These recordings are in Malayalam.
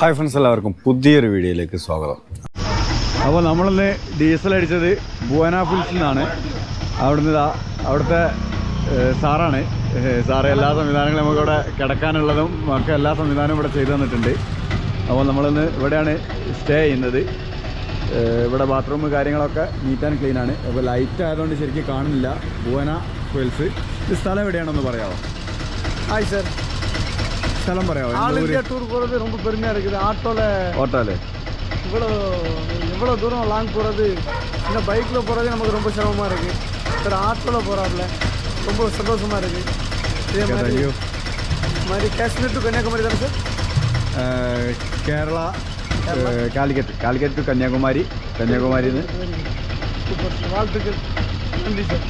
ഹായ് ഫ്രണ്ട്സ് എല്ലാവർക്കും പുതിയൊരു വീഡിയോയിലേക്ക് സ്വാഗതം. അപ്പോൾ നമ്മളിന്ന് ഡീസൽ അടിച്ചത് ബുവനാഫിൽസിൽ നിന്നാണ്. അവിടുന്ന് അവിടുത്തെ സാറാണ്. സാറ് എല്ലാ സംവിധാനങ്ങളും നമുക്കിവിടെ കിടക്കാനുള്ളതും ഒക്കെ എല്ലാ സംവിധാനവും ഇവിടെ ചെയ്തു തന്നിട്ടുണ്ട്. അപ്പോൾ നമ്മളിന്ന് ഇവിടെയാണ് സ്റ്റേ ചെയ്യുന്നത്. ഇവിടെ ബാത്റൂം കാര്യങ്ങളൊക്കെ നീറ്റ് ആൻഡ് ക്ലീൻ ആണ്. അപ്പോൾ ലൈറ്റ് ആയതുകൊണ്ട് ശരിക്കും കാണുന്നില്ല ബുവന ഫിൽസ് ഈ സ്ഥലം എവിടെയാണെന്ന് പറയാമോ? ഹായ് സർ கிளம்புறேன் ஆல் இந்தியா டூர் போகிறது ரொம்ப பெருமையாக இருக்குது. ஆட்டோவில் ஓட்டாலே இவ்வளோ இவ்வளோ தூரம் லாங் போகிறது இந்த பைக்கில் போகிறதே நமக்கு ரொம்ப சிரமமாக இருக்குது சரி ஆட்டோவில் போகிறாப்புல ரொம்ப சந்தோஷமாக இருக்குது இதே மாதிரி மாதிரி காஷ்மீர் டு கன்னியாகுமரி தானே சார்? கேரளா காலிக்கட் காலிக்கட் டு கன்னியாகுமரி. கன்னியாகுமரின்னு வாழ்த்துக்கள். நன்றி சார்.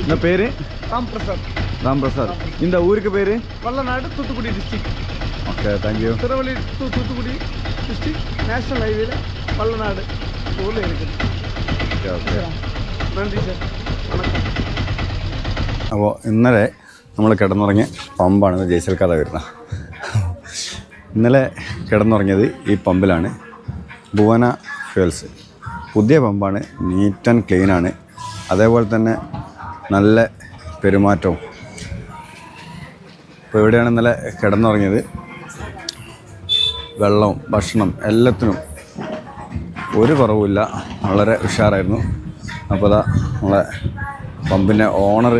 என்ன பேர்? ராம் பிரசாத். ராம் பிரசாத் இந்த ஊருக்கு பேர் Vallanadu Thoothukudi district okay thank you Tirunelveli to Thoothukudi district national ஹைவேல வல்லநாடு ஊரில் இருக்குது ഓക്കെ ഓക്കെ நன்றி சார் வணக்கம் അപ്പോൾ ഇന്നലെ നമ്മൾ കിടന്നുറങ്ങിയ പമ്പാണ് ജയ്സൽ കഥ വരുന്നത് ഇന്നലെ കിടന്നുറങ്ങിയത് ഈ പമ്പിലാണ് ഭുവന ഫ്യൂൽസ് പുതിയ പമ്പാണ് നീറ്റ് ആൻഡ് ക്ലീനാണ് അതേപോലെ തന്നെ നല്ല പെരുമാറ്റവും ഇപ്പോൾ ഇവിടെയാണ് ഇന്നലെ കിടന്നുറങ്ങിയത്. വെള്ളവും ഭക്ഷണം എല്ലാത്തിനും ഒരു കുറവുമില്ല. വളരെ ഉഷാറായിരുന്നു. അപ്പോൾ അതാ നമ്മളെ പമ്പിന്റെ ഓണർ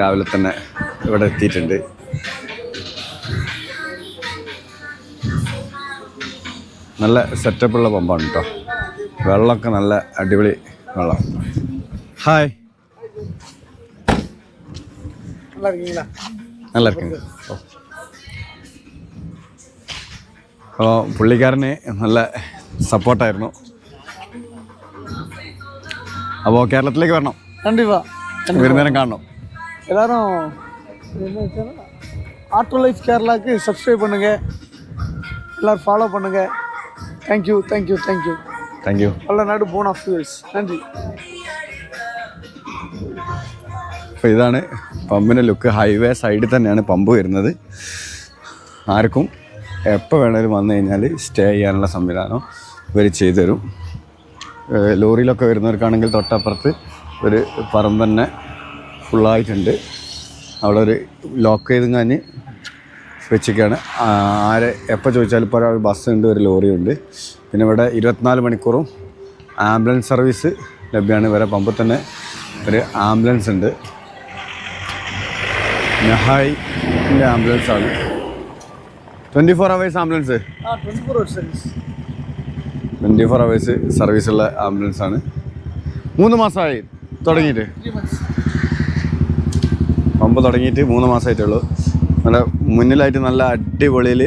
രാവിലെ തന്നെ ഇവിടെ എത്തിയിട്ടുണ്ട്. നല്ല സെറ്റപ്പുള്ള പമ്പാണ് കേട്ടോ വെള്ളമൊക്കെ നല്ല അടിപൊളി വെള്ളം ഹായ്. நல்லா இருக்கீங்களா നല്ല ഇരിക്കുന്നു അപ്പോൾ പുള്ളിക്കാരന് നല്ല സപ്പോർട്ടായിരുന്നു അപ്പോൾ കേരളത്തിലേക്ക് വരണം கண்டிப்பா വരുന്നേരം കാണണം எல்லாரும் என்ன channel? ஆட்டோ லைஃப் கேரளாவுக்கு சப்ஸ்கிரைப் பண்ணுங்க எல்லாரும் ஃபாலோ பண்ணுங்க thank you thank you thank you thank you Vallanadu phone of fuels நன்றி അപ്പോൾ ഇതാണ് പമ്പിന്റെ ലുക്ക് ഹൈവേ സൈഡിൽ തന്നെയാണ് പമ്പ് വരുന്നത്. ആർക്കും എപ്പോൾ വേണേലും വന്നു കഴിഞ്ഞാൽ സ്റ്റേ ചെയ്യാനുള്ള സംവിധാനം ഇവർ ചെയ്തു തരും ലോറിയിലൊക്കെ വരുന്നവർക്കാണെങ്കിൽ തൊട്ടപ്പുറത്ത് ഒരു പറമ്പ് തന്നെ ഫുള്ളായിട്ടുണ്ട്. അവിടെ ഒരു ലോക്ക് ചെയ്തും കഴിഞ്ഞ് വെച്ചിരിക്കുകയാണ്. ആരെ എപ്പോൾ ചോദിച്ചാലും ഇപ്പോൾ ഒരു ബസ് ഉണ്ട് ഒരു ലോറിയുണ്ട്. പിന്നെ ഇവിടെ ഇരുപത്തിനാല് മണിക്കൂറും ആംബുലൻസ് സർവീസ് ലഭ്യമാണ്. ഇവരെ പമ്പിൽ തന്നെ ഒരു ആംബുലൻസ് ഉണ്ട്. നഹായിന്റെ ആംബുലൻസാണ് twenty four hours ambulance twenty four hours ambulance ആണ്. മൂന്ന് മാസമായി തുടങ്ങിയിട്ട്. പമ്പ് തുടങ്ങിയിട്ട് മൂന്ന് മാസമായിട്ടുള്ളൂ നല്ല മുന്നിലായിട്ട് നല്ല അടിപൊളിയിൽ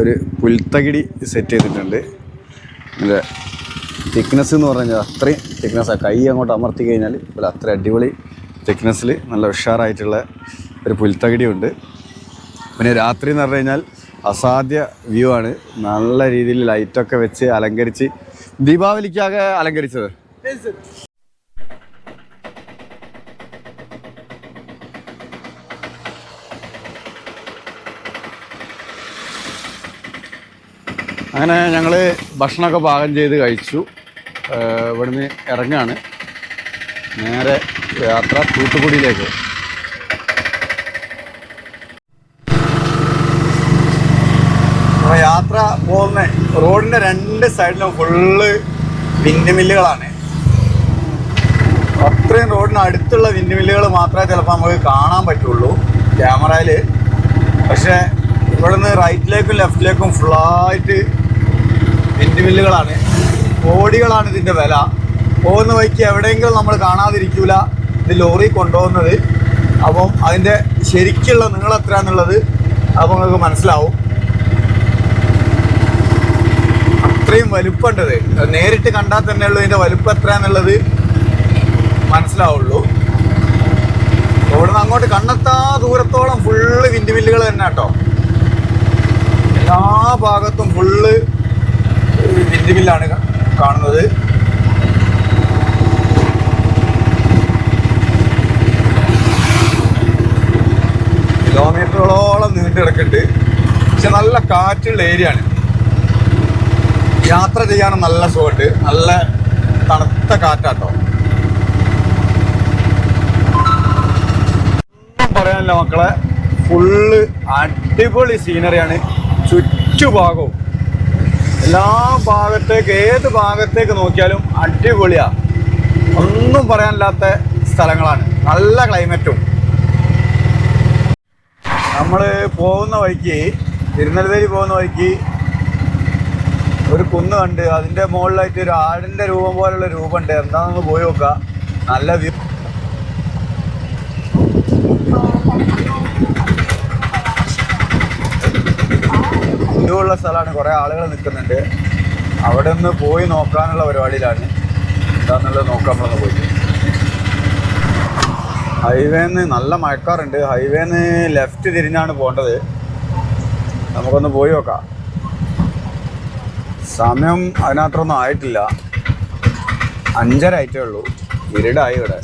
ഒരു പുൽത്തകിടി സെറ്റ് ചെയ്തിട്ടുണ്ട്. നല്ല തിക്നെസ് എന്ന് പറഞ്ഞാൽ കഴിഞ്ഞാൽ അത്രയും തിക്നെസ്സാണ് കൈ അങ്ങോട്ട് അമർത്തി കഴിഞ്ഞാൽ അത്ര അടിപൊളി തിക്നെസ്സിൽ നല്ല ഉഷാറായിട്ടുള്ള ഒരു പുൽത്തകിടിയുണ്ട്. പിന്നെ രാത്രി എന്ന് പറഞ്ഞു കഴിഞ്ഞാൽ അസാധ്യ വ്യൂ ആണ്. നല്ല രീതിയിൽ ലൈറ്റൊക്കെ വെച്ച് അലങ്കരിച്ച് ദീപാവലിക്കാകെ അലങ്കരിച്ചത്. അങ്ങനെ ഞങ്ങൾ ഭക്ഷണമൊക്കെ പാകം ചെയ്ത് കഴിച്ചു. ഇവിടുന്ന് ഇറങ്ങാണ്. നേരെ യാത്ര തൂത്തുക്കുടിയിലേക്ക്. പോകുന്ന. റോഡിന്റെ രണ്ട് സൈഡിലും ഫുള്ള് വിൻഡ് മില്ലുകളാണ് അത്രയും റോഡിന് അടുത്തുള്ള വിൻഡ് മില്ലുകൾ മാത്രമേ ചിലപ്പോൾ നമുക്ക് കാണാൻ പറ്റുള്ളൂ ക്യാമറയിൽ പക്ഷേ ഇവിടുന്ന് റൈറ്റിലേക്കും ലെഫ്റ്റിലേക്കും ഫുള്ളായിട്ട് വിൻഡ് മില്ലുകളാണ് കോടികളാണ് ഇതിന്റെ വില. പോകുന്ന വഴിക്ക് എവിടെയെങ്കിലും നമ്മൾ കാണാതിരിക്കൂല. ഇത് ലോറി കൊണ്ടുപോകുന്നത്. അപ്പം അതിന്റെ ശരിക്കുള്ള നീളം എത്രയാണെന്നുള്ളത് അപ്പോൾ നിങ്ങൾക്ക് മനസ്സിലാവും. അത്രയും വലുപ്പമുണ്ടത് നേരിട്ട് കണ്ടാൽ തന്നെ ഉള്ളൂ ഇതിന്റെ വലുപ്പം എത്രയാണെന്നുള്ളത് മനസ്സിലാവുള്ളൂ. ഇവിടുന്ന് അങ്ങോട്ട് കണ്ണെത്താ ദൂരത്തോളം ഫുള്ള് വിൻഡ് മില്ലുകൾ തന്നെ കേട്ടോ. എല്ലാ ഭാഗത്തും ഫുള്ള് വിൻഡ് മില്ലാണ് കാണുന്നത്. കിലോമീറ്ററുകളോളം നീണ്ടു കിടക്കുന്നുണ്ട്. പക്ഷെ നല്ല കാറ്റുള്ള ഏരിയ ആണ്. യാത്ര ചെയ്യാൻ നല്ല സുഖമുണ്ട്. നല്ല തണുത്ത കാറ്റാട്ടോ. ഒന്നും പറയാനില്ല മക്കളെ. ഫുള്ള് അടിപൊളി സീനറിയാണ് ചുറ്റുഭാഗവും. എല്ലാ ഭാഗത്തേക്ക് ഏത് ഭാഗത്തേക്ക് നോക്കിയാലും അടിപൊളിയാ. ഒന്നും പറയാനില്ലാത്ത സ്ഥലങ്ങളാണ്. നല്ല ക്ലൈമറ്റും നമ്മൾ പോകുന്ന വഴിക്ക് തിരുനെൽവേലി പോകുന്ന വഴിക്ക് കുന്ന് കണ്ട് അതിന്റെ മുകളിലായിട്ട് ഒരു ആടിന്റെ രൂപം പോലുള്ള രൂപം ഉണ്ട്. എന്താണെന്ന് പോയി നോക്കുക നല്ല വ്യൂ വ്യൂ ഉള്ള സ്ഥലമാണ്. കുറേ ആളുകൾ നിൽക്കുന്നുണ്ട്. അവിടെ ഒന്ന് പോയി നോക്കാനുള്ള പരിപാടിയിലാണ്. എന്താണെന്നുള്ളത് നോക്കാം. നമ്മളൊന്ന് പോയി. ഹൈവേന്ന് നല്ല മഴക്കാറുണ്ട്. ഹൈവേന്ന് ലെഫ്റ്റ് തിരിഞ്ഞാണ് പോകേണ്ടത്. നമുക്കൊന്ന് പോയി നോക്കാം. സമയം അതിനകത്തൊന്നും ആയിട്ടില്ല. അഞ്ചര ആയിട്ടേ ഉള്ളൂ. ഇരുടായി ഇവിടെ.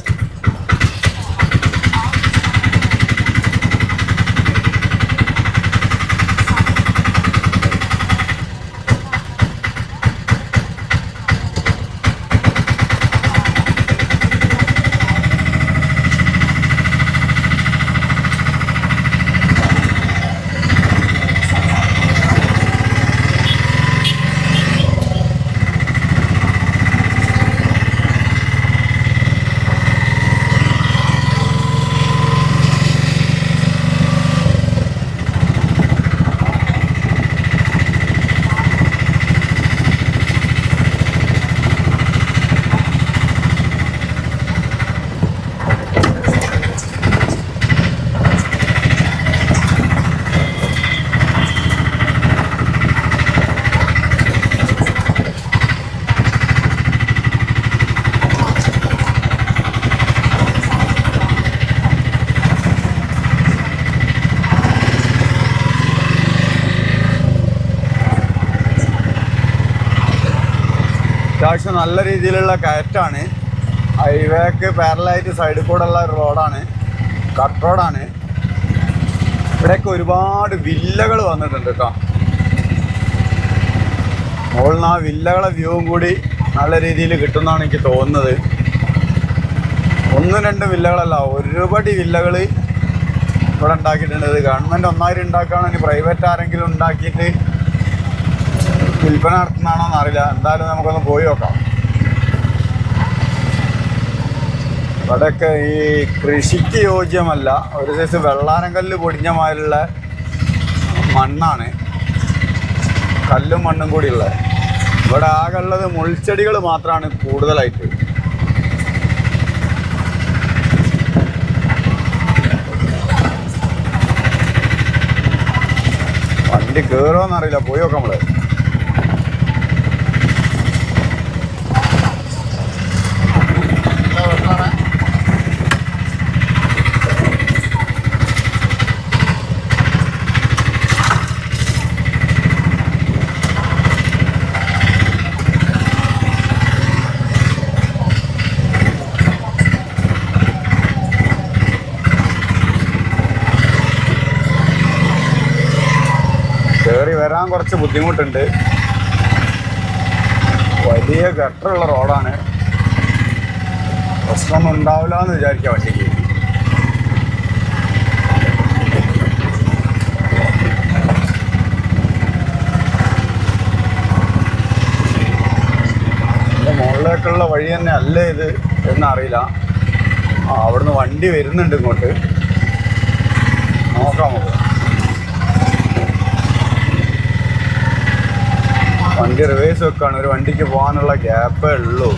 നല്ല രീതിയിലുള്ള കയറ്റാണ്. ഹൈവേക്ക് പാരലായിട്ട് സൈഡിൽ കൂടെ ഉള്ള റോഡാണ്. കട്ട് റോഡാണ്. ഇവിടെയൊക്കെ ഒരുപാട് വില്ലകൾ വന്നിട്ടുണ്ട് കേട്ടോ മുകളിൽ നിന്ന് ആ വില്ലകളെ വ്യൂവും കൂടി നല്ല രീതിയിൽ കിട്ടുന്നതാണ് എനിക്ക് തോന്നുന്നത്. ഒന്നും രണ്ടും വില്ലകളല്ല ഒരുപടി വില്ലകൾ ഇവിടെ ഉണ്ടാക്കിയിട്ടുണ്ട്. ഗവൺമെന്റ് ഒന്നായിരം ഉണ്ടാക്കുകയാണെങ്കിൽ പ്രൈവറ്റ് ആരെങ്കിലും ഉണ്ടാക്കിയിട്ട് വിൽപ്പന നടത്തുന്നതാണോ എന്നറിയില്ല എന്തായാലും നമുക്കൊന്ന് പോയി നോക്കാം. ഇവിടെയൊക്കെ ഈ കൃഷിക്ക് യോജ്യമല്ല. ഒരു സൈസ് വെള്ളാരങ്കല്ല് പൊടിഞ്ഞ മാതിരിയുള്ള മണ്ണാണ്. കല്ലും മണ്ണും കൂടി ഉള്ളത് ഇവിടെ ആകെ ഉള്ളത് മുൾച്ചെടികൾ മാത്രമാണ് കൂടുതലായിട്ട്. വണ്ടി കയറുമോന്നറിയില്ല പോയി നോക്കാം നമ്മൾ. വരാൻ കുറച്ച് ബുദ്ധിമുട്ടുണ്ട്. വലിയ ഗട്ടറുള്ള റോഡാണ്. പ്രശ്നമൊന്നും ഉണ്ടാവില്ല എന്ന് വിചാരിക്കാം വണ്ടിക്ക്. മുകളിലേക്കുള്ള വഴി തന്നെ അല്ല ഇത് എന്നറിയില്ല. അവിടുന്ന് വണ്ടി വരുന്നുണ്ട് ഇങ്ങോട്ട്. നോക്കാം വണ്ടി റിവേഴ്സ് വെക്കാണ്. ഒരു വണ്ടിക്ക് പോകാനുള്ള ഗ്യാപ്പേ ഉള്ളൂ.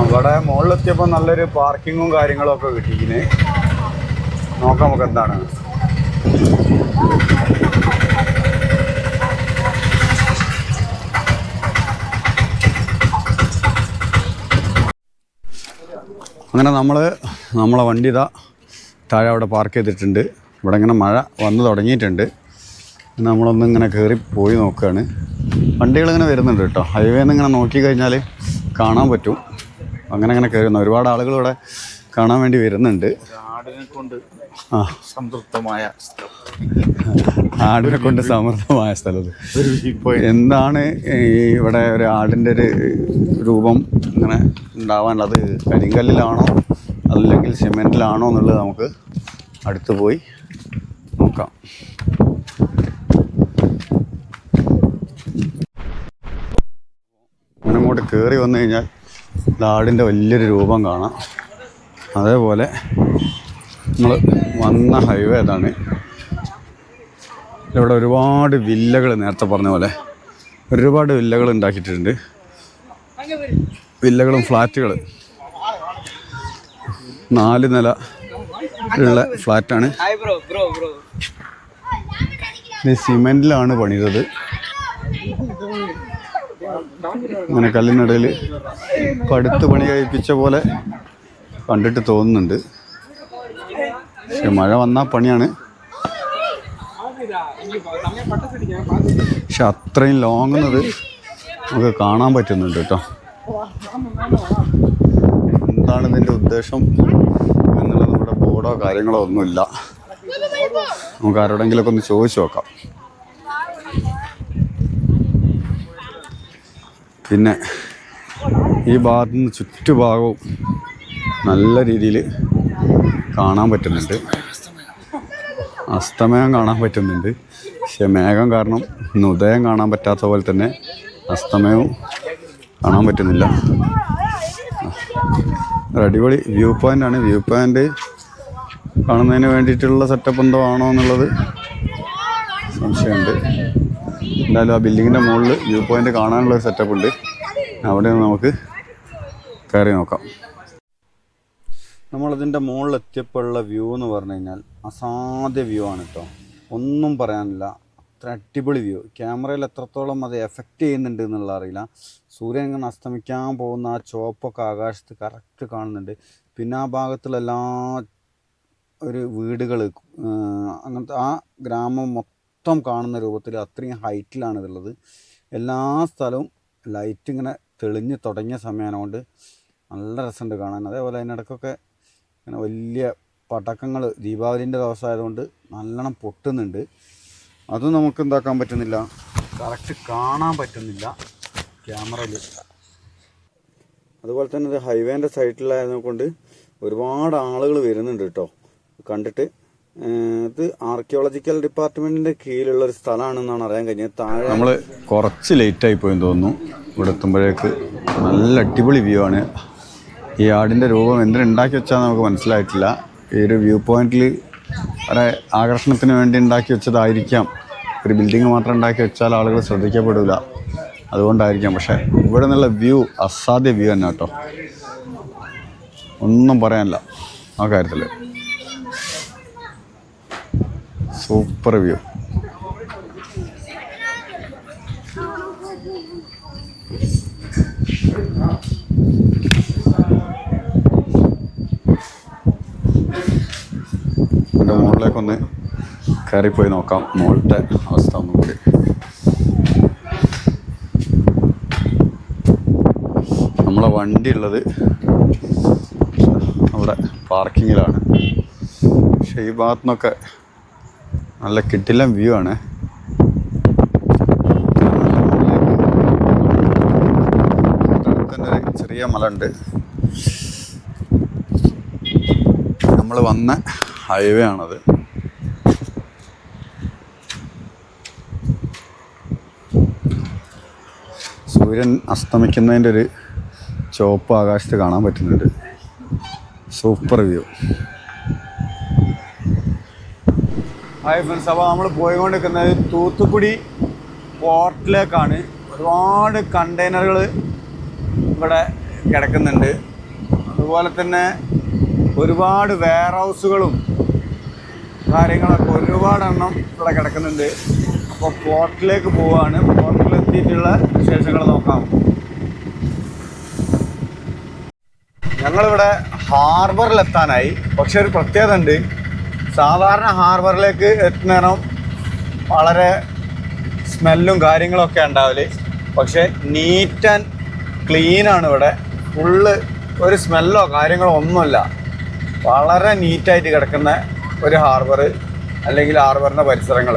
അവിടെ മുകളിലെത്തിയപ്പോൾ നല്ലൊരു പാർക്കിങ്ങും കാര്യങ്ങളും ഒക്കെ കിട്ടിയിന് നോക്കാം നമുക്ക് എന്താണ് അങ്ങനെ നമ്മൾ നമ്മളെ വണ്ടി ഇതാ താഴെ അവിടെ പാർക്ക് ചെയ്തിട്ടുണ്ട്. ഇവിടെ ഇങ്ങനെ മഴ വന്ന് തുടങ്ങിയിട്ടുണ്ട്. നമ്മളൊന്ന് ഇങ്ങനെ കയറി പോയി നോക്കുകയാണ് വണ്ടികളിങ്ങനെ വരുന്നുണ്ട് കേട്ടോ. ഹൈവേന്ന് ഇങ്ങനെ നോക്കിക്കഴിഞ്ഞാൽ കാണാൻ പറ്റും. അങ്ങനെ അങ്ങനെ കയറുന്ന ഒരുപാട് ആളുകൾ ഇവിടെ കാണാൻ വേണ്ടി വരുന്നുണ്ട്. സംതൃപ്തമായ സ്ഥലം. ആടിനെ കൊണ്ട് സമൃദ്ധമായ സ്ഥലത്ത് എന്താണ് ഈ ഇവിടെ ഒരു ആടിന്റെ ഒരു രൂപം ഇങ്ങനെ ഉണ്ടാവാനുള്ളത്? കരിങ്കല്ലിലാണോ അല്ലെങ്കിൽ സിമെന്റിലാണോ എന്നുള്ളത് നമുക്ക് അടുത്ത് പോയി നോക്കാം. അങ്ങനെ അങ്ങോട്ട് കയറി വന്നു കഴിഞ്ഞാൽ ആടിന്റെ വലിയൊരു രൂപം കാണാം. അതേപോലെ നമ്മൾ വന്ന ഹൈവേ ഇതാണ്. ഇവിടെ ഒരുപാട് വില്ലകൾ നേരത്തെ പറഞ്ഞ പോലെ ഒരുപാട് വില്ലകൾ ഉണ്ടാക്കിയിട്ടുണ്ട്. വില്ലകളും ഫ്ലാറ്റുകൾ. നാല് നില ഉള്ള ഫ്ലാറ്റാണ്. സിമെന്റിലാണ് പണിതത്. അങ്ങനെ കല്ലിനിടയിൽ പടുത്ത് പണി കഴിപ്പിച്ച പോലെ കണ്ടിട്ട് തോന്നുന്നുണ്ട്. പക്ഷെ മഴ വന്നാൽ പണിയാണ്. പക്ഷെ അത്രയും ലോങ്ങുന്നത് നമുക്ക് കാണാൻ പറ്റുന്നുണ്ട് കേട്ടോ. എന്താണ് ഇതിന്റെ ഉദ്ദേശം എന്നുള്ളത് നമ്മുടെ ബോർഡോ കാര്യങ്ങളോ ഒന്നുമില്ല. നമുക്ക് ആരോടെങ്കിലൊക്കെ ഒന്ന് ചോദിച്ചു നോക്കാം. പിന്നെ ഈ ഭാഗത്തു നിന്ന് ചുറ്റുഭാഗവും നല്ല രീതിയിൽ കാണാൻ പറ്റുന്നുണ്ട്. അസ്തമയം കാണാൻ പറ്റുന്നുണ്ട്. പക്ഷെ മേഘം കാരണം ഉദയം കാണാൻ പറ്റാത്ത പോലെ തന്നെ അസ്തമയവും കാണാൻ പറ്റുന്നില്ല. അടിപൊളി വ്യൂ പോയിന്റാണ് വ്യൂ പോയിന്റ് കാണുന്നതിന് വേണ്ടിയിട്ടുള്ള സെറ്റപ്പ് എന്തോ ആണോ എന്നുള്ളത് സംശയമുണ്ട്. എന്തായാലും ആ ബിൽഡിങ്ങിന്റെ മുകളിൽ വ്യൂ പോയിന്റ് കാണാനുള്ള ഒരു സെറ്റപ്പ് ഉണ്ട്. അവിടെ നമുക്ക് കയറി നോക്കാം. നമ്മളതിന്റെ മുകളിൽ എത്തിയപ്പോഴുള്ള വ്യൂ എന്ന് പറഞ്ഞു കഴിഞ്ഞാൽ അസാധ്യ വ്യൂ ആണ് കേട്ടോ ഒന്നും പറയാനില്ല. അത്ര അടിപൊളി വ്യൂ ക്യാമറയിൽ എത്രത്തോളം അത് എഫക്റ്റ് ചെയ്യുന്നുണ്ട് എന്നുള്ള അറിയില്ല. സൂര്യൻ ഇങ്ങനെ അസ്തമിക്കാൻ പോകുന്ന ആ ചുവപ്പൊക്കെ ആകാശത്ത് കറക്റ്റ് കാണുന്നുണ്ട്. പിന്നെ ആ ഭാഗത്തുള്ള എല്ലാ ഒരു വീടുകൾ അങ്ങനത്തെ ആ ഗ്രാമം മൊത്തം കാണുന്ന രൂപത്തിൽ അത്രയും ഹൈറ്റിലാണ് ഇതുള്ളത്. എല്ലാ സ്ഥലവും ലൈറ്റ് ഇങ്ങനെ തെളിഞ്ഞ് തുടങ്ങിയ സമയമാണ് കൊണ്ട് നല്ല രസമുണ്ട് കാണാൻ. അതേപോലെ അതിനിടയ്ക്കൊക്കെ ഇങ്ങനെ വലിയ പടക്കങ്ങൾ ദീപാവലിന്റെ ദിവസമായതുകൊണ്ട് നല്ലോണം പൊട്ടുന്നുണ്ട്. അതും നമുക്ക് എന്താക്കാൻ പറ്റുന്നില്ല. കറക്റ്റ് കാണാൻ പറ്റുന്നില്ല ക്യാമറയിൽ അതുപോലെ തന്നെ ഇത് ഹൈവേന്റെ സൈഡിലായതിനെ കൊണ്ട് ഒരുപാട് ആളുകൾ വരുന്നുണ്ട് കേട്ടോ. കണ്ടിട്ട് ഇത് ആർക്കിയോളജിക്കൽ ഡിപ്പാർട്ട്മെന്റിന്റെ കീഴിലുള്ള ഒരു സ്ഥലമാണെന്നാണ് അറിയാൻ കഴിഞ്ഞത്. താഴെ നമ്മൾ കുറച്ച് ലേറ്റ് ആയി പോയെന്ന് തോന്നുന്നു. ഇവിടെ എത്തുമ്പോഴേക്ക് നല്ല അടിപൊളി വ്യൂ ആണ്. ഈ ആടിന്റെ രൂപം എന്തിനുണ്ടാക്കി വെച്ചാൽ നമുക്ക് മനസ്സിലായിട്ടില്ല. ഈ ഒരു വ്യൂ പോയിന്റിൽ വളരെ ആകർഷണത്തിന് വേണ്ടി ഉണ്ടാക്കി വെച്ചതായിരിക്കാം. ഒരു ബിൽഡിംഗ് മാത്രം ഉണ്ടാക്കി വെച്ചാൽ ആളുകൾ ശ്രദ്ധിക്കപ്പെടില്ല അതുകൊണ്ടായിരിക്കാം. പക്ഷേ ഇവിടെ നിന്നുള്ള വ്യൂ അസാധ്യ വ്യൂ തന്നെ കേട്ടോ. ഒന്നും പറയാനില്ല. ആ കാര്യത്തിൽ സൂപ്പർ വ്യൂ. എന്റെ കയറിപ്പോയി നോക്കാം. മുകളിലത്തെ അവസ്ഥ ഒന്നും നമ്മളെ വണ്ടി ഉള്ളത് അവിടെ പാർക്കിങ്ങിലാണ്. പക്ഷേ ഈ ഭാഗത്തു നിന്നൊക്കെ നല്ല കിട്ടില്ല വ്യൂ ആണ്. ചെറിയ മല ഉണ്ട് നമ്മൾ വന്ന ഹൈവേ ആണത്. സൂര്യൻ അസ്തമിക്കുന്നതിന്റെ ഒരു ചുവപ്പ് ആകാശത്ത് കാണാൻ പറ്റുന്നുണ്ട്. Super view. ഹായ് ഫ്രണ്ട്സ് അപ്പോൾ നമ്മൾ പോയിക്കൊണ്ടിരിക്കുന്നത് തൂത്തുക്കുടി പോർട്ടിലേക്കാണ്. ഒരുപാട് കണ്ടെയ്നറുകൾ ഇവിടെ കിടക്കുന്നുണ്ട്. അതുപോലെ തന്നെ ഒരുപാട് വെയർ ഹൗസുകളും കാര്യങ്ങളൊക്കെ ഒരുപാട് എണ്ണം ഇവിടെ കിടക്കുന്നുണ്ട്. അപ്പോൾ പോർട്ടിലേക്ക് പോവുകയാണ്. പോർട്ടിലെത്തിയിട്ടുള്ള വിശേഷങ്ങൾ നോക്കാം. ഞങ്ങളിവിടെ ഹാർബറിലെത്താനായി പക്ഷെ ഒരു പ്രത്യേകത ഉണ്ട് സാധാരണ ഹാർബറിലേക്ക് എത്തുന്നേരം വളരെ സ്മെല്ലും കാര്യങ്ങളൊക്കെ ഉണ്ടാവില്ല പക്ഷെ നീറ്റ് ആൻഡ് ക്ലീൻ ആണ് ഇവിടെ. ഫുള്ള് ഒരു സ്മെല്ലോ കാര്യങ്ങളോ ഒന്നുമില്ല. വളരെ നീറ്റായിട്ട് കിടക്കുന്ന ഒരു ഹാർബർ അല്ലെങ്കിൽ ഹാർബറിന്റെ പരിസരങ്ങൾ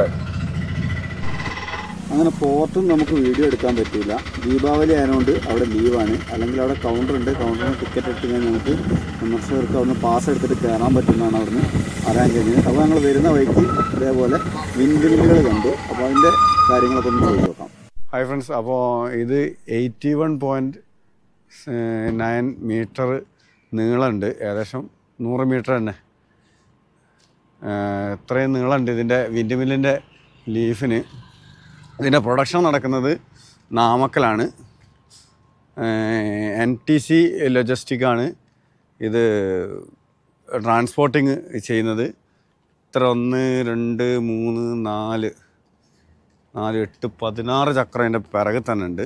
അങ്ങനെ പോർട്ടും നമുക്ക് വീഡിയോ എടുക്കാൻ പറ്റില്ല ദീപാവലി ആയതുകൊണ്ട് അവിടെ ലീവാണ് അല്ലെങ്കിൽ അവിടെ കൗണ്ടർ ഉണ്ട്. കൗണ്ടറിന് ടിക്കറ്റ് എടുത്ത് കഴിഞ്ഞാൽ നമുക്ക് വിമർശകർക്ക് അവിടുന്ന് പാസ് എടുത്തിട്ട് കയറാൻ പറ്റുന്നതാണ് അവിടുന്ന് അറിയാൻ കഴിഞ്ഞത്. അപ്പോൾ ഞങ്ങൾ വരുന്ന വഴിക്ക് ഇതേപോലെ വിൻഡിലുകൾ കണ്ടു. അപ്പോൾ അതിന്റെ കാര്യങ്ങളൊക്കെ ഒന്ന് ചോദിച്ചു നോക്കാം. ഹായ് ഫ്രണ്ട്സ് അപ്പോൾ ഇത് eighty one point nine metre നീളമുണ്ട്. ഏകദേശം നൂറ് മീറ്റർ തന്നെ. ഇത്രയും നീളമുണ്ട് ഇതിന്റെ വിൻഡ് മില്ലിന്റെ ലീഫിന് ഇതിന്റെ പ്രൊഡക്ഷൻ നടക്കുന്നത് നാമക്കലാണ്. എൻ ടി സി ലൊജിസ്റ്റിക്കാണ് ഇത് ട്രാൻസ്പോർട്ടിങ് ചെയ്യുന്നത്. ഇത്ര ഒന്ന് രണ്ട് മൂന്ന് നാല് നാല് എട്ട് പതിനാറ് ചക്രം അതിന്റെ പിറകിൽ തന്നെ ഉണ്ട്.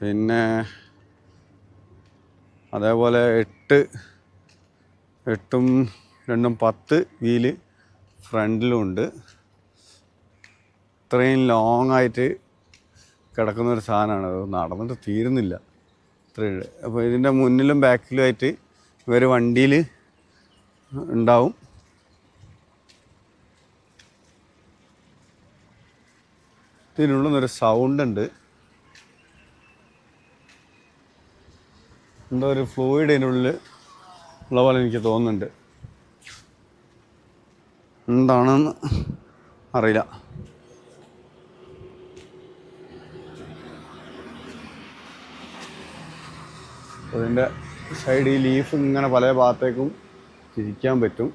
പിന്നെ അതേപോലെ എട്ട് എട്ടും രണ്ടും പത്ത് വീൽ ഫ്രണ്ടിലും ഉണ്ട്. ഇത്രയും ലോങ് ആയിട്ട് കിടക്കുന്ന ഒരു സാധനമാണ്. അത് നടന്നിട്ട് തീരുന്നില്ല. ഇത്രയും അപ്പോൾ ഇതിന്റെ മുന്നിലും ബാക്കിലുമായിട്ട് ഇവർ വണ്ടിയിൽ ഉണ്ടാവും. ഇതിനുള്ളിൽ നിന്നൊരു സൗണ്ട് ഉണ്ട്. എന്തോ ഒരു ഫ്ലൂയിഡ് ഇതിനുള്ളിൽ ഉള്ള പോലെ എനിക്ക് തോന്നുന്നുണ്ട്. എന്താണെന്ന് അറിയില്ല. അതിന്റെ സൈഡ് ഈ ലീഫ് ഇങ്ങനെ പല ഭാഗത്തേക്കും തിരിക്കാൻ പറ്റും.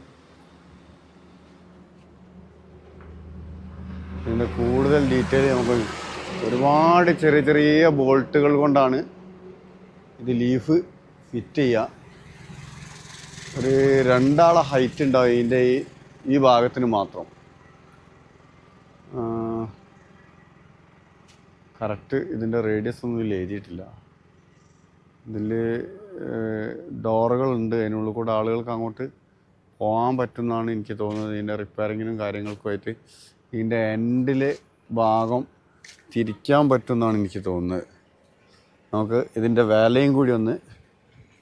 ഇതിന്റെ കൂടുതൽ ഡീറ്റെയിൽ നമുക്ക് ഒരുപാട് ചെറിയ ചെറിയ ബോൾട്ടുകൾ കൊണ്ടാണ് ഇത് ലീഫ് ഫിറ്റ് ചെയ്യുക ഒരു രണ്ടാളെ ഹൈറ്റ് ഉണ്ടാവും ഇതിന്റെ ഈ ഈ ഭാഗത്തിന് മാത്രം. കറക്റ്റ് ഇതിന്റെ റേഡിയസ് ഒന്നും ഇതിൽ എഴുതിയിട്ടില്ല. ഇതിൽ ഡോറുകളുണ്ട്. അതിനുള്ളിൽ കൂടെ ആളുകൾക്ക് അങ്ങോട്ട് പോകാൻ പറ്റുമെന്നാണ് എനിക്ക് തോന്നുന്നത്. ഇതിന്റെ റിപ്പയറിങ്ങിനും കാര്യങ്ങൾക്കുമായിട്ട് ഇതിന്റെ എൻഡിലെ ഭാഗം തിരിക്കാൻ പറ്റുമെന്നാണ് എനിക്ക് തോന്നുന്നത്. നമുക്ക് ഇതിന്റെ വിലയും കൂടി ഒന്ന്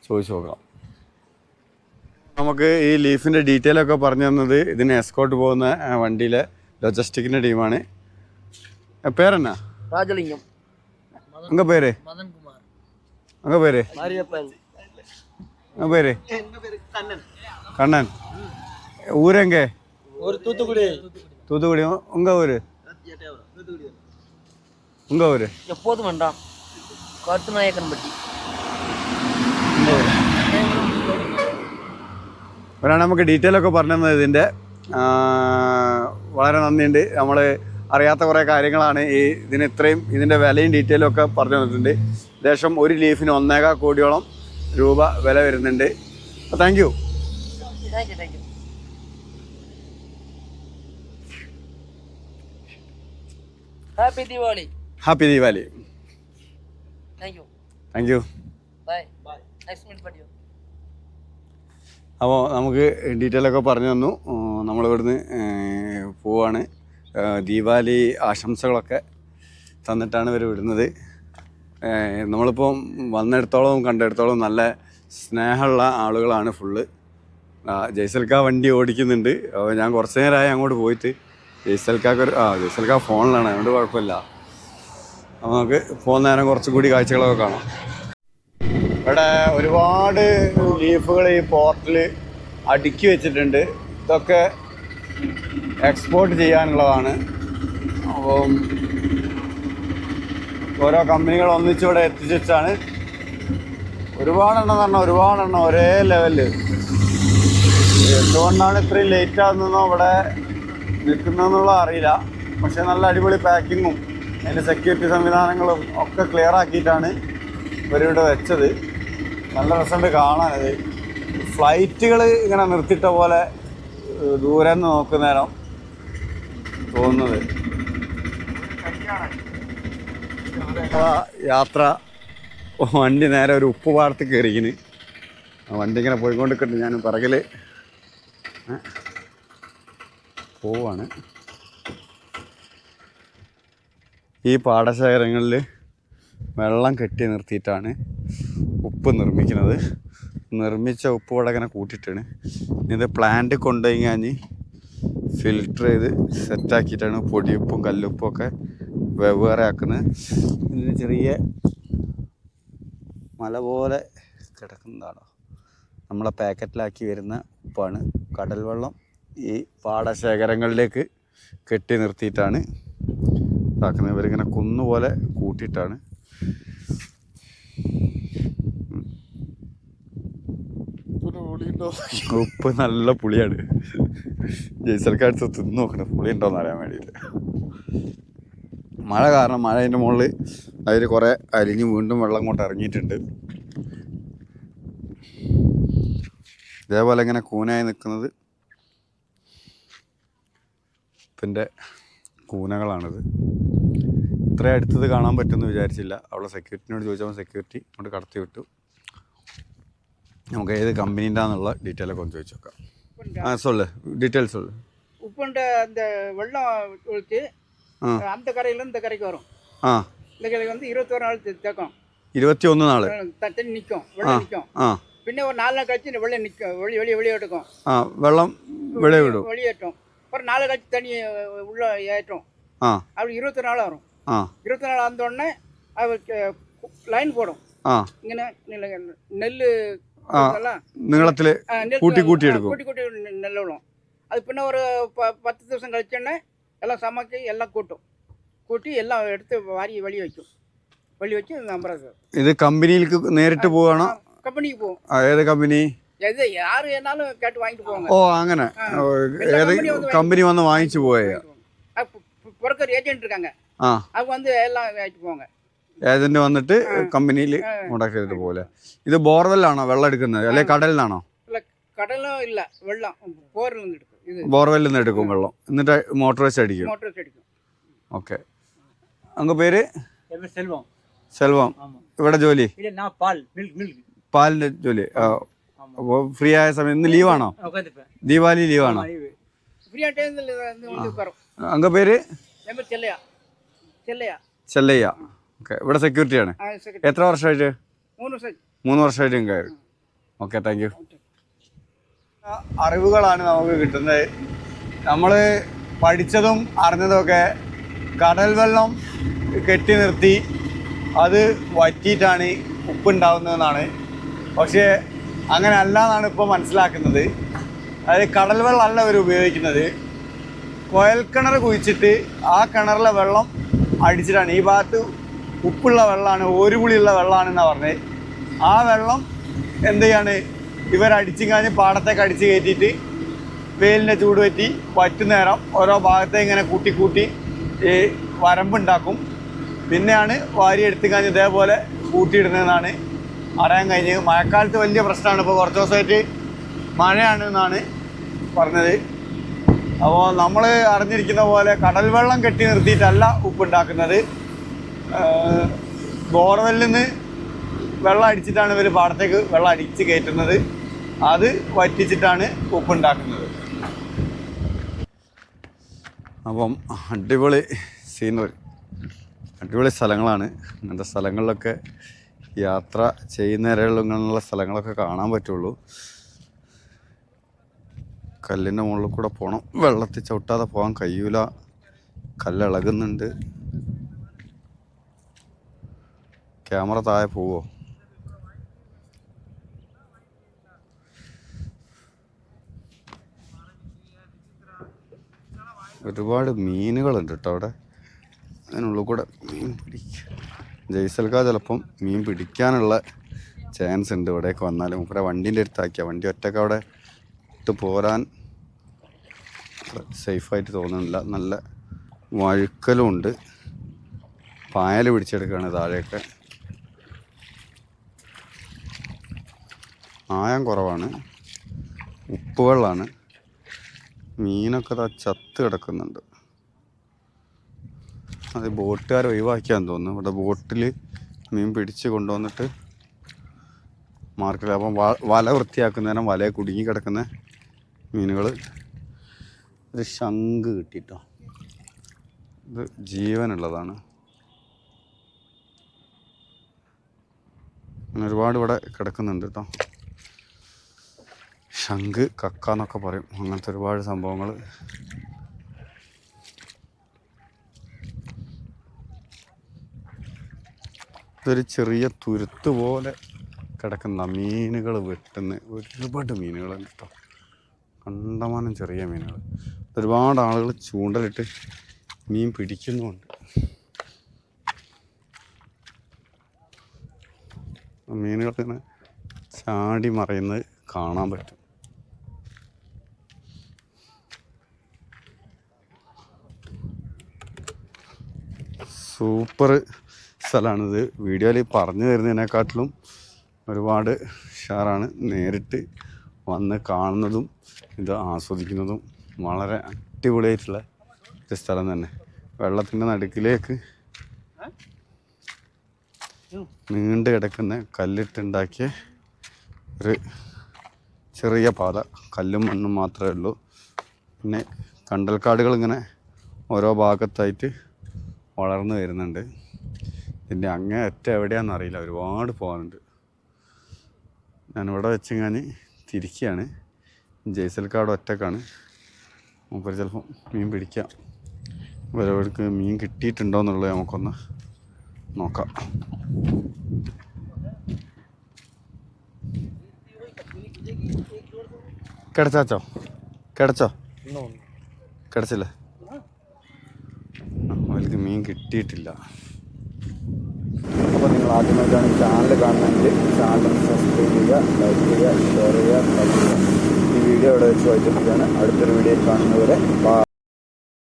ചോദിച്ചു നോക്കാം. നമുക്ക് ഈ ലീഫിന്റെ ഡീറ്റെയിൽ ഒക്കെ പറഞ്ഞു തന്നത് ഇതിന് എസ്കോട്ട് പോകുന്ന വണ്ടിയിലെ ലൊജസ്റ്റിക്കിന്റെ ടീമാണ് പേരെന്നാ? രാജലിംഗം. ഉങ്ക പേര്? மதன்குமார் உங்க பேரு மாரியப்பன் உங்க பேரு கண்ணன் ஊர் எங்க ஒரு தூத்துக்குடி தூத்துக்குடி உங்க ஊரு உங்க ஊரு எப்போதும் வேண்டாம் கருத்துநாயக்கன்பட்டி ഒരാൾ നമുക്ക് ഡീറ്റെയിൽ ഒക്കെ പറഞ്ഞു തന്നത് ഇതിൻ്റെ ആ, വളരെ നന്ദിയുണ്ട് നമ്മൾ അറിയാത്ത കുറേ കാര്യങ്ങളാണ് ഈ ഇതിന് ഇത്രയും ഇതിന്റെ വിലയും ഡീറ്റെയിലും ഒക്കെ പറഞ്ഞു തന്നിട്ടുണ്ട്. ഏകദേശം ഒരു ലീഫിന് ഒന്നേകാ കോടിയോളം രൂപ വില വരുന്നുണ്ട്. അപ്പോൾ thank you happy Deepavali happy Deepavali thank you അപ്പോൾ നമുക്ക് ഡീറ്റെയിലൊക്കെ പറഞ്ഞു തന്നു. നമ്മളിവിടുന്ന് പോവാണ്. ദീപാവലി ആശംസകളൊക്കെ തന്നിട്ടാണ് ഇവർ വിടുന്നത്. നമ്മളിപ്പോൾ വന്നിടത്തോളം കണ്ടിടത്തോളം നല്ല സ്നേഹമുള്ള ആളുകളാണ് ഫുള്ള്. ജയ്സൽക്ക വണ്ടി ഓടിക്കുന്നുണ്ട്. അപ്പോൾ ഞാൻ കുറച്ച് നേരമായി അങ്ങോട്ട് പോയിട്ട് ജയ്സൽക്കാക്ക് ഒരു ആ ജയ്സൽക്ക ഫോണിലാണ്. അതുകൊണ്ട് കുഴപ്പമില്ല. അപ്പോൾ നമുക്ക് പോകുന്ന നേരം കുറച്ചും കൂടി കാഴ്ചകളൊക്കെ കാണാം. ഇവിടെ ഒരുപാട് ലീഫുകൾ ഈ പോർട്ടിൽ അടുക്കി വെച്ചിട്ടുണ്ട്. ഇതൊക്കെ എക്സ്പോർട്ട് ചെയ്യാനുള്ളതാണ്. അപ്പം ഓരോ കമ്പനികൾ ഒന്നിച്ചിവിടെ എത്തിച്ചാണ് ഒരുപാടെണ്ണം പറഞ്ഞാൽ ഒരുപാടെണ്ണം ഒരേ ലെവലിൽ എന്തുകൊണ്ടാണ് ഇത്രയും ലേറ്റ് ആകുന്നതെന്നോ ഇവിടെ നിൽക്കുന്നതെന്നുള്ള അറിയില്ല. പക്ഷെ നല്ല അടിപൊളി പാക്കിങ്ങും അതിന്റെ സെക്യൂരിറ്റി സംവിധാനങ്ങളും ഒക്കെ ക്ലിയർ ആക്കിയിട്ടാണ് ഇവരിവിടെ വെച്ചത്. നല്ല റിസൾട്ട് കാണാനത് ഫ്ലൈറ്റുകൾ ഇങ്ങനെ നിർത്തിയിട്ട പോലെ ദൂരെ നിന്ന് നോക്കുന്നേരം തോന്നുന്നത് യാത്ര വണ്ടി നേരെ ഒരു ഉപ്പ് പാടത്ത് കയറിക്കിന് വണ്ടി ഇങ്ങനെ പോയിക്കൊണ്ടിരിക്കട്ടെ ഞാൻ പിറകിൽ പോവാണ്. ഈ പാടശേഖരങ്ങളിൽ വെള്ളം കെട്ടി നിർത്തിയിട്ടാണ് ഉപ്പ് നിർമ്മിക്കുന്നത്. നിർമ്മിച്ച ഉപ്പ് വടകനെ കൂട്ടിയിട്ടാണ്. ഇത് പ്ലാന്റ് കൊണ്ടുപോയി കഴിഞ്ഞ് ഫിൽട്ടർ ചെയ്ത് സെറ്റാക്കിയിട്ടാണ് പൊടിയുപ്പും കല്ലുപ്പും ഒക്കെ വെവ്വേറെ ആക്കുന്നത്. ഇതിന് ചെറിയ മല പോലെ കിടക്കുന്നതാണ്. നമ്മളെ പാക്കറ്റിലാക്കി വരുന്ന ഉപ്പാണ്. കടൽ വെള്ളം ഈ പാടശേഖരങ്ങളിലേക്ക് കെട്ടി നിർത്തിയിട്ടാണ് ഇതാക്കുന്നത്. ഇവരിങ്ങനെ കുന്നുപോലെ കൂട്ടിയിട്ടാണ്. ഒരു പൊടിയുണ്ടോ ഉപ്പ് നല്ല പുളിയാണ്. ജയ്സൽക്കാരത്ത് തിന്ന് നോക്കണം. പുളി ഉണ്ടോയെന്ന് അറിയാൻ വേണ്ടിയിട്ട്. മഴ കാരണം മഴ അതിന്റെ മുകളിൽ അതിൽ കുറേ അരിഞ്ഞ് വീണ്ടും വെള്ളം കൊണ്ട് ഇറങ്ങിയിട്ടുണ്ട്. ഇതേപോലെ ഇങ്ങനെ കൂനായി നിൽക്കുന്നത് ഇപ്പന്റെ കൂനകളാണിത്. ഇത്ര അടുത്തത് കാണാൻ പറ്റുമെന്ന് വിചാരിച്ചില്ല. അവിടെ സെക്യൂരിറ്റിനോട് ചോദിച്ചപ്പോൾ സെക്യൂരിറ്റി കൊണ്ട് കടത്തി വിട്ടു. നമുക്ക് ഏത് കമ്പനീൻ്റെന്നുള്ള ഡീറ്റെയിൽ ഒക്കെ ഒന്ന് ചോദിച്ചു നോക്കാം ஆ சொல்லு டீட்டெயில் சொல்லு உப்புண்ட அந்த வெள்ளம் ஒழிச்சு ஆ. அந்த கரையில இந்த கரைக்கு வரும் ஆ இந்த கரைக்கு வந்து இருபத்தோரு நாள் தே- தேக்கம் இருபத்தி ஒன்று நாள் த- தண்ணி நிற்கும் ஆ வெள்ளம் நிற்கும் ஆ பின்ன ஒரு நாலு நாள் கழிச்சு இந்த வெள்ளம் நிற்கும் வெளியே வெளியே வெளியே எடுக்கும் ஆ வெள்ளம் விளை விடும் வெளியேற்றும் அப்புறம் நாலு கழிச்சு தண்ணி அஹ், உள்ள ஏற்றும் ஆ அப்படி இருபத்தி நாள் வரும் ஆ இருபத்தி நாள் வந்த உடனே அது லைன் போடும் ஆ இங்கே நெல் ஆ. எல்லாம் നീളത്തിൽ ஆ, நெல் கூட்டி கூட்டி ஆ, எடுக்கும். கூட்டி கூட்டி நெ- நெல் விடும் அது பின்ன ஒரு ப பத்து ദിവസം கழிச்சோடனே எல்லாம் சமைக்கி எல்லாம் கூட்டும் கூட்டி எல்லாம் எடுத்து வாரி வெளியே வைக்கும் வெளியே வச்சு நம்புறது ഇത് കമ്പനിയിലേക്ക് നേരിട്ട് പോവാണോ கம்பெனிக்கு போகும் ആ, ഏത് കമ്പനി எது யாரு வேணாலும் கேட்டு வாங்கிட்டு போவாங்க ഓ അങ്ങനെ ഓ, എല്ലാ ഏത് company വന്ന് കമ്പനി വന്ന് വാങ്ങിച്ചു പോയ புறக்கர் ஏஜென்ட் இருக்காங்க ആ அவங்க வந்து எல்லாம் வாங்கிட்டு போவாங்க ഏജന്റ് വന്നിട്ട് കമ്പനിയിൽ കോണ്ടാക്ട് ചെയ്തിട്ട് പോലെ ഇത് ബോർവെല്ലാണോ? വെള്ളം എടുക്കുന്നത്? അല്ലെ കടലിലാണോ? കടലോ ഇല്ല വെള്ളം ബോർവെല്ലിൽ നിന്ന് എടുക്കും വെള്ളം. എന്നിട്ട് മോട്ടോർ വെച്ച് അടിക്കും. ഓക്കെ. അങ്ങ് പേര്? സെൽവം. ഇവിടെ ജോലി? പാലിന്റെ ജോലി. അപ്പോൾ ഫ്രീ ആയ സമയം ഇന്ന് ലീവ് ആണോ ദീപാവലി ലീവ്. ആണോ അങ്ങ് പേര്? ചെല്ലയ്യ. ഓക്കെ. ഇവിടെ സെക്യൂരിറ്റിയാണ് എത്ര വർഷമായിട്ട്? മൂന്ന് വർഷമായിട്ടും കയറി ഓക്കെ താങ്ക് യു അറിവുകളാണ് നമുക്ക് കിട്ടുന്നത്. നമ്മൾ പഠിച്ചതും അറിഞ്ഞതുമൊക്കെ കടൽ വെള്ളം കെട്ടി നിർത്തി അത് വറ്റിയിട്ടാണ് ഉപ്പുണ്ടാവുന്നതെന്നാണ്. പക്ഷേ അങ്ങനെ അല്ല എന്നാണ് ഇപ്പോൾ മനസ്സിലാക്കുന്നത്. അതായത് കടൽ വെള്ളമല്ല അവർ ഉപയോഗിക്കുന്നത്. കുഴൽക്കിണർ കുഴിച്ചിട്ട് ആ കിണറിലെ വെള്ളം അടിച്ചിട്ടാണ്. ഈ ഭാഗത്ത് ഉപ്പുള്ള വെള്ളമാണ് ഒരു പുളിയുള്ള വെള്ളമാണെന്നാണ് പറഞ്ഞത് ആ വെള്ളം എന്ത് ചെയ്യാണ്? ഇവരടിച്ചും കഴിഞ്ഞ് പാടത്തേക്ക് അടിച്ച് കയറ്റിയിട്ട് വെയിലിന്റെ ചൂട് പറ്റി വറ്റുന്നേരം ഓരോ ഭാഗത്തെ ഇങ്ങനെ കൂട്ടി കൂട്ടി ഈ വരമ്പുണ്ടാക്കും പിന്നെയാണ് വാരി എടുത്തു കഴിഞ്ഞ് ഇതേപോലെ കൂട്ടിയിടുന്നതെന്നാണ് അറിയാൻ കഴിഞ്ഞത്. മഴക്കാലത്ത് വലിയ പ്രശ്നമാണ്. ഇപ്പോൾ കുറച്ച് ദിവസമായിട്ട് മഴയാണ് എന്നാണ് പറഞ്ഞത്. അപ്പോൾ നമ്മൾ അറിഞ്ഞിരിക്കുന്ന പോലെ കടൽ വെള്ളം കെട്ടി നിർത്തിയിട്ടല്ല ഉപ്പുണ്ടാക്കുന്നത് ബോർവെല്ലിൽ നിന്ന് വെള്ളം അടിച്ചിട്ടാണ് ഇവർ പാടത്തേക്ക് വെള്ളം അടിച്ച് കയറ്റുന്നത്. അത് വറ്റിച്ചിട്ടാണ് ഉപ്പുണ്ടാക്കുന്നത്. അപ്പം അടിപൊളി സീനറി അടിപൊളി സ്ഥലങ്ങളാണ്. അങ്ങനത്തെ സ്ഥലങ്ങളിലൊക്കെ യാത്ര ചെയ്യുന്നവരെയുള്ള ഇങ്ങനെയുള്ള സ്ഥലങ്ങളൊക്കെ കാണാൻ പറ്റുള്ളൂ. കല്ലിന്റെ മുകളിൽ കൂടെ പോകണം വെള്ളത്തിൽ ചവിട്ടാതെ പോകാൻ കഴിയൂല. കല്ലിളകുന്നുണ്ട്. ക്യാമറ താഴെ പോവോ? ഒരുപാട് മീനുകളുണ്ട് കേട്ടോ അവിടെ. അതിനുള്ളിൽ കൂടെ മീൻ പിടിക്കുക ജയ്സൽക്ക ചിലപ്പം മീൻ പിടിക്കാനുള്ള ചാൻസ് ഉണ്ട് ഇവിടേക്ക് വന്നാലും. കുറെ വണ്ടീന്റെ അടുത്താക്കിയ. വണ്ടി ഒറ്റയ്ക്ക് അവിടെ ഇട്ട് പോരാൻ സേഫായിട്ട് തോന്നുന്നില്ല. നല്ല വഴുക്കലും ഉണ്ട്. പായൽ പിടിച്ചെടുക്കുകയാണ് താഴെയൊക്കെ. ആയം കുറവാണ്. ഉപ്പ് വെള്ളമാണ് മീനൊക്കെ ഇതാ ചത്ത് കിടക്കുന്നുണ്ട്. അത് ബോട്ടുകാർ ഒഴിവാക്കിയാന്ന് തോന്നുന്നു. ഇവിടെ ബോട്ടിൽ മീൻ പിടിച്ച് കൊണ്ടുവന്നിട്ട് മാർക്കറ്റിൽ അപ്പം വല വൃത്തിയാക്കുന്നേരം വലയെ കുടുങ്ങി കിടക്കുന്ന മീനുകൾ ഒരു ശംഖ് കിട്ടിട്ടോ. ഇത് ജീവനുള്ളതാണ്. അങ്ങനെ ഒരുപാട് ഇവിടെ കിടക്കുന്നുണ്ട് കേട്ടോ ശംഖ് കക്ക എന്നൊക്കെ പറയും. അങ്ങനത്തെ ഒരുപാട് സംഭവങ്ങൾ ഇതൊരു ചെറിയ തുരുത്ത് പോലെ കിടക്കുന്ന മീനുകൾ വെട്ടുന്ന ഒരുപാട് മീനുകളുണ്ട് കേട്ടോ. കണ്ടമാനം ചെറിയ മീനുകൾ ഒരുപാട് ആളുകൾ ചൂണ്ടലിട്ട് മീൻ പിടിക്കുന്നുമുണ്ട് മീനുകൾ ഇങ്ങനെ ചാടി മറയുന്നത് കാണാൻ പറ്റും. സൂപ്പർ സ്ഥലമാണിത്. വീഡിയോയിൽ പറഞ്ഞു തരുന്നതിനെക്കാട്ടിലും ഒരുപാട് ഷാറാണ് നേരിട്ട് വന്ന് കാണുന്നതും ഇത് ആസ്വദിക്കുന്നതും വളരെ അടിപൊളിയായിട്ടുള്ള ഒരു സ്ഥലം തന്നെ. വെള്ളത്തിന്റെ നടുക്കിലേക്ക് നീണ്ടു കിടക്കുന്ന കല്ലിട്ടുണ്ടാക്കിയ ഒരു ചെറിയ പാത. കല്ലും മണ്ണും മാത്രമേ ഉള്ളൂ. പിന്നെ കണ്ടൽക്കാടുകൾ ഇങ്ങനെ ഓരോ ഭാഗത്തായിട്ട് വളർന്നു വരുന്നുണ്ട്. ഇതിന്റെ അങ്ങേ അറ്റം എവിടെയാണെന്ന് അറിയില്ല. ഒരുപാട് പോകാനുണ്ട്. ഞാനിവിടെ വെച്ച് ഞാൻ തിരിക്കുകയാണ് ജയ്സൽക്കാട് ഒറ്റക്കാണ്. മൂപ്പര് ചിലപ്പം മീൻ പിടിക്കാം. വരവർക്ക് മീൻ കിട്ടിയിട്ടുണ്ടോ എന്നുള്ളത് നമുക്കൊന്ന് നോക്കാം. കിടച്ചാച്ചോ കിടച്ചോ? കിടച്ചില്ലേ? അവർക്ക് മീൻ കിട്ടിയിട്ടില്ല. അപ്പോൾ നിങ്ങൾ ആദ്യമായിട്ടാണ് ചാനൽ കാണുന്നതെങ്കിൽ ചാനൽ സബ്സ്ക്രൈബ് ചെയ്യുക ലൈക്ക് ചെയ്യുക ഷെയർ ചെയ്യുക ഈ വീഡിയോ ഇവിടെ വെച്ച് വായിച്ചിട്ടാണ് അടുത്തൊരു വീഡിയോ കാണുന്നവരെ